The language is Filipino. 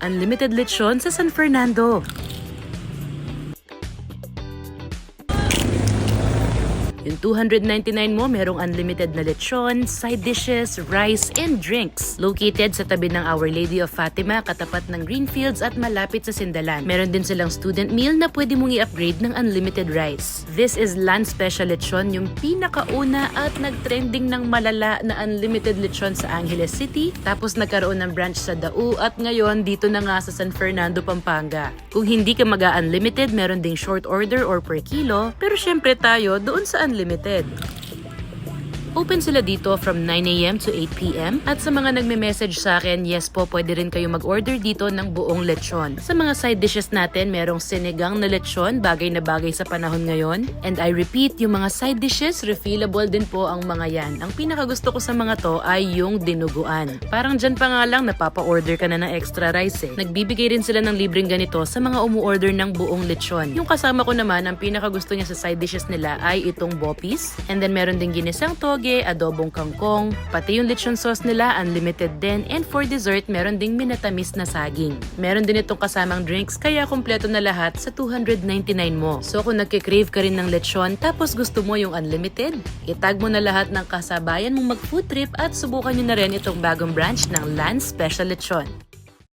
Unlimited lechon sa San Fernando. Yung 299 mo, merong unlimited na lechon, side dishes, rice, and drinks. Located sa tabi ng Our Lady of Fatima, katapat ng Greenfields at malapit sa Sindalan. Meron din silang student meal na pwede mong i-upgrade ng unlimited rice. This is Land Special Lechon, yung pinakauna at nagtrending ng malala na unlimited lechon sa Angeles City. Tapos nagkaroon ng branch sa Dau at ngayon dito na nga sa San Fernando, Pampanga. Kung hindi ka mag-unlimited, meron ding short order or per kilo. Pero syempre tayo, doon sa unlimited limited. Open sila dito from 9am to 8pm at sa mga nagme-message sa akin, yes po, pwede rin kayo mag-order dito ng buong lechon. Sa mga side dishes natin, merong sinigang na lechon, bagay na bagay sa panahon ngayon. And I repeat, yung mga side dishes, refillable din po ang mga yan. Ang pinakagusto ko sa mga to ay yung dinuguan. Parang dyan pa nga lang, napapa-order ka na ng extra rice eh. Nagbibigay rin sila ng libreng ganito sa mga umu-order ng buong lechon. Yung kasama ko naman, ang pinakagusto niya sa side dishes nila ay itong bopis. And then meron din ginisang toge, adobong kangkong, pati yung lechon sauce nila unlimited din and for dessert meron ding minatamis na saging. Meron din itong kasamang drinks kaya kumpleto na lahat sa 299 mo. So kung nagkikrave ka rin ng lechon tapos gusto mo yung unlimited, itag mo na lahat ng kasabayan mong mag food trip at subukan nyo na rin itong bagong branch ng Land Special Lechon.